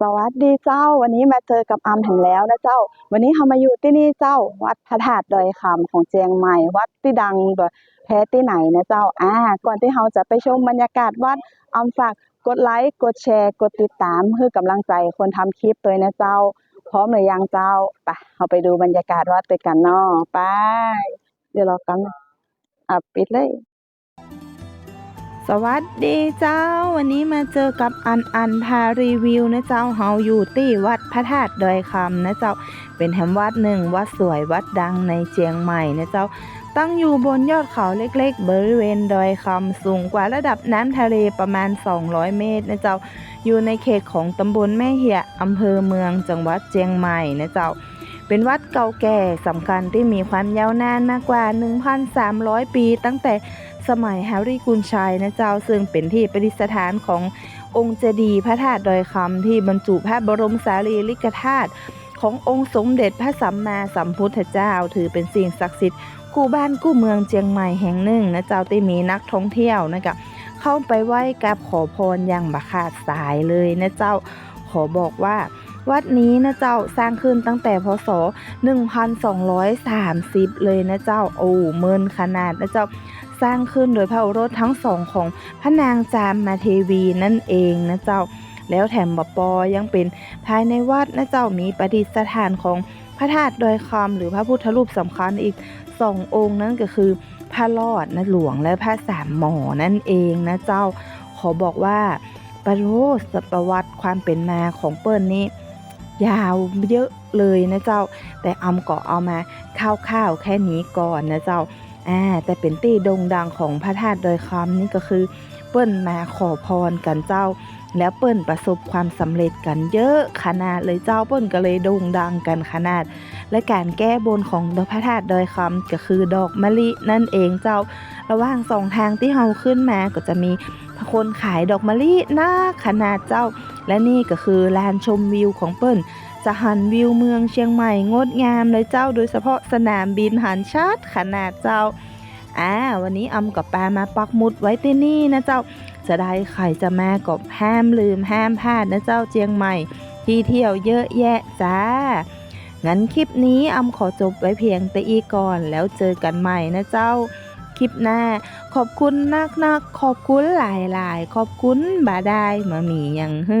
สวัสดีเจ้า วันนี้มาเจอกับอำถึงแล้วนะเจ้า วันนี้เรามาอยู่ที่นี่เจ้า วัดพระธาตุดอยคำของเจียงใหม่ วัดที่ดังแบบแพ้ที่ไหนนะเจ้าอ่าก่อนที่เราจะไปชมบรรยากาศวัดอำฝากกดไลค์กดแชร์กดติดตามเพื่อกำลังใจคนทำคลิปตัวนะเจ้า พร้อมหรือยังเจ้าไปเราไปดูบรรยากาศวัดด้วยกันเนาะไปเดี๋ยวเรากันงอะปิดเลย สวัสดีเจ้า วันนี้มาเจอกับอันอันพารีวิวนะเจ้าเฮาอยู่ที่วัดพระธาตุดอยคำนะเจ้าเป็นแห่งวัดหนึ่งวัดสวยวัดดังในเจียงใหม่นะเจ้า ตั้งอยู่บนยอดเขาเล็กๆ บริเวณดอยคำสูงกว่าระดับน้ำทะเลประมาณ 200 เมตรนะเจ้า อยู่ในเขตของตำบลแม่เหียอำเภอเมืองจังหวัดเจียงใหม่นะเจ้า เป็นวัดเก่าแก่สำคัญที่มีความยาวนานมากกว่า 1,300 ปี ตั้งแต่สมัยแฮร์รี่กุนชัยนะเจ้าซึ่งเป็นที่ประดิษฐานขององค์เจดีย์พระธาตุดอยคำที่บรรจุพระบรมสารีริกธาตุขององค์สมเด็จพระสัมมาสัมพุทธเจ้า ถือเป็นสิ่งศักดิ์สิทธิ์คู่บ้านคู่เมืองเจียงใหม่แห่งหนึ่งนะเจ้าที่มีนักท่องเที่ยวนะครับเข้าไปไหว้กับขอพรอย่างบาขาดสายเลยนะเจ้าขอบอกว่า วัดนี้นะเจ้าสร้างขึ้นตั้งแต่พศ 1230 เลยนะเจ้าโอ้เมินขนาดนะเจ้าสร้างขึ้นโดยพระโอรสทั้งสองของพระนางจามมาเทวีนั่นเองนะเจ้า แล้วแถมบปอยังเป็นภายในวัดนะเจ้ามีประดิษฐานของพระธาตุดอยคำหรือพระพุทธรูปสำคัญอีกสององค์นั่นก็คือพระรอดนะหลวงและพระสามหมอนั่นเองนะเจ้า ขอบอกว่าประวัติประวัติความเป็นมาของเปิ้ลนี้ ยาวเยอะเลยนะเจ้า แต่อำก็เอามาข้าวๆแค่นี้ก่อนนะเจ้าอ่าแต่เป็นตี้ด่งดังของพระธาตุดอยคำนี่ก็คือเปิ้นมาขอพรกันเจ้า แล้วเปิ้นประสบความสำเร็จกันเยอะขนาดเลยเจ้าเปิ้นก็เลยโด่งดังกันขนาด และการแก้บนของพระธาตุดอยคำก็คือดอกมะลินั่นเองเจ้า ระหว่างสองทางที่เฮาขึ้นมาก็จะมีคนขายดอกมะลิน้าขนาดเจ้า และนี่ก็คือลานชมวิวของเปิ้นจะหันวิวเมืองเชียงใหม่งดงามเลยเจ้าโดยเฉพาะสนามบินหันชาดขนาดเจ้าอ่าวันนี้อำกับปามาปักหมุดไว้ที่นี่นะเจ้า จะได้ใครจะมาก็ห้ามลืมห้ามพลาดนะเจ้าเจียงใหม่ ที่เที่ยวเยอะแยะจ้า งั้นคลิปนี้อำขอจบไว้เพียงแต่อีก่อนแล้วเจอกันใหม่นะเจ้า คลิปหน้า ขอบคุณนักนักขอบคุณหลายๆขอบคุณบาได้มามีอย่างฮึ